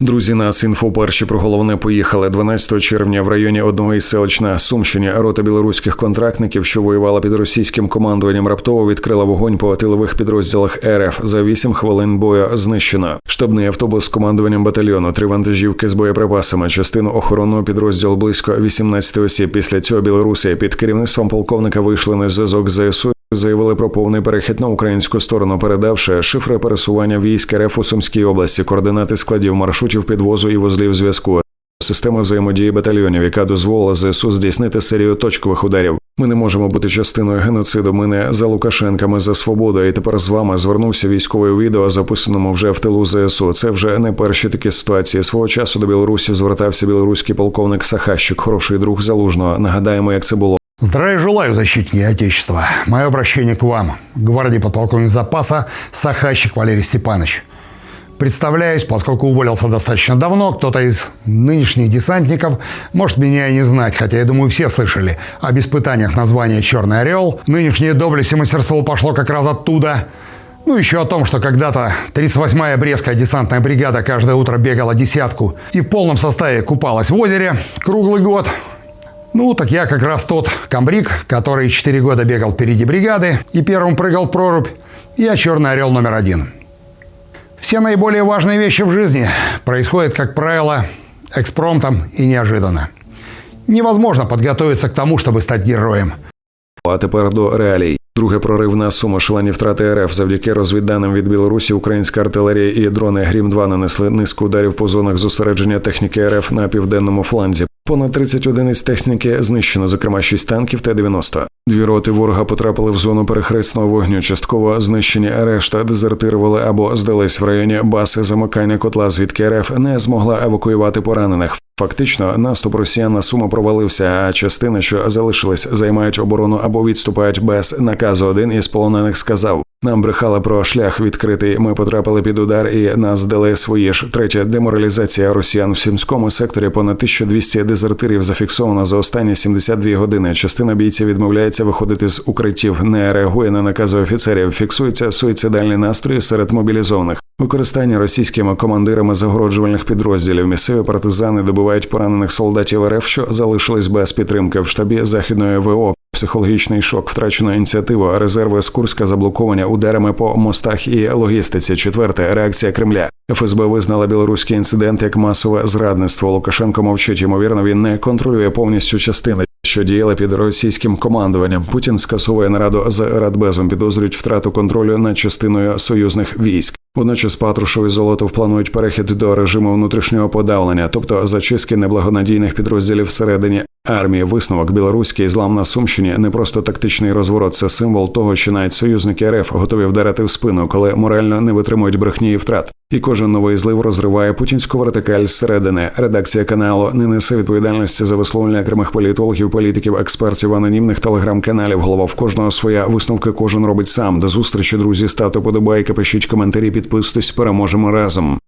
Друзі, нас інфо перші про головне поїхали 12 червня в районі одного із селищ на Сумщині. Рота білоруських контрактників, що воювала під російським командуванням, раптово відкрила вогонь по тилових підрозділах РФ. За 8 хвилин бою знищено. Штабний автобус з командуванням батальйону, три вантажівки з боєприпасами, частину охоронного підрозділу близько 18 осіб. Після цього білоруси під керівництвом полковника вийшли на зв'язок з ЗСУ. Заявили про повний перехід на українську сторону, передавши шифри пересування військ РФ у Сумській області, координати складів маршрутів підвозу і вузлів зв'язку. Система взаємодії батальйонів, яка дозволила ЗСУ здійснити серію точкових ударів. Ми не можемо бути частиною геноциду. Ми не за Лукашенка, ми за свободу. І тепер з вами звернувся військовий відео, записаному вже в тилу ЗСУ. Це вже не перші такі ситуації. Свого часу до Білорусі звертався білоруський полковник Сахащик, хороший друг залужного. Нагадаємо, як це було. Здравия желаю, защитники Отечества. Мое обращение к вам, гвардии подполковник запаса Сахащик Валерий Степанович. Представляюсь, поскольку уволился достаточно давно, кто-то из нынешних десантников может меня и не знать, хотя, я думаю, все слышали об испытаниях названия «Черный орел». Нынешнее доблесть и мастерство пошло как раз оттуда. Ну, еще о том, что когда-то 38-я Брестская десантная бригада каждое утро бегала десятку и в полном составе купалась в озере круглый год. Ну, так я как раз тот комбриг, который 4 года бегал впереди бригады и первым прыгал в прорубь. Я черный орел номер один. Все наиболее важные вещи в жизни происходят, как правило, экспромтом и неожиданно. Невозможно подготовиться к тому, чтобы стать героем. А тепер до реалій. Друге прорив на суму шалені втрати РФ завдяки розвідданим від Білорусі, українська артилерія і дрони Грім 2 нанесли низку ударів по зонах зосередження техніки РФ на південному фланзі. Понад 30 одиниць техніки знищено, зокрема 6 танків Т-90. Дві роти ворога потрапили в зону перехресного вогню. Частково знищені решта дезертирували або здались в районі баси замикання котла, звідки РФ не змогла евакуювати поранених. Фактично, наступ росіян на Суми провалився, а частини, що залишились, займають оборону або відступають без наказу. Один із полонених сказав: нам брехали про шлях відкритий. Ми потрапили під удар і нас здали свої ж. Третя деморалізація росіян в сімському секторі. Понад 1200 дезертирів зафіксовано за останні 72 години. Частина бійців відмовляється виходити з укриттів, не реагує на накази офіцерів. Фіксуються суїцидальні настрої серед мобілізованих. Використання російськими командирами загороджувальних підрозділів. Місцеві партизани добивають поранених солдатів РФ, що залишились без підтримки в штабі західної ВО. Психологічний шок, втрачена ініціатива, резерви з Курська заблоковані ударами по мостах і логістиці. Четверте реакція Кремля. ФСБ визнала білоруський інцидент як масове зрадництво. Лукашенко мовчить. Ймовірно, він не контролює повністю частини, що діяли під російським командуванням. Путін скасовує нараду з Радбезом. Підозрюють втрату контролю над частиною союзних військ. Водночас Патрушев і Золотов планують перехід до режиму внутрішнього подавлення, тобто зачистки неблагонадійних підрозділів всередині армії. Висновок білоруський злам на Сумщині не просто тактичний розворот, це символ того, що навіть союзники РФ готові вдарити в спину, коли морально не витримують брехні і втрат. І кожен новий злив розриває путінську вертикаль зсередини. Редакція каналу не несе відповідальності за висловлення окремих політологів, політиків, експертів, анонімних телеграм-каналів. Голова в кожного своя висновки кожен робить сам. До зустрічі, друзі, ставте подобайки, пишіть коментарі, підписуйтесь, переможемо разом.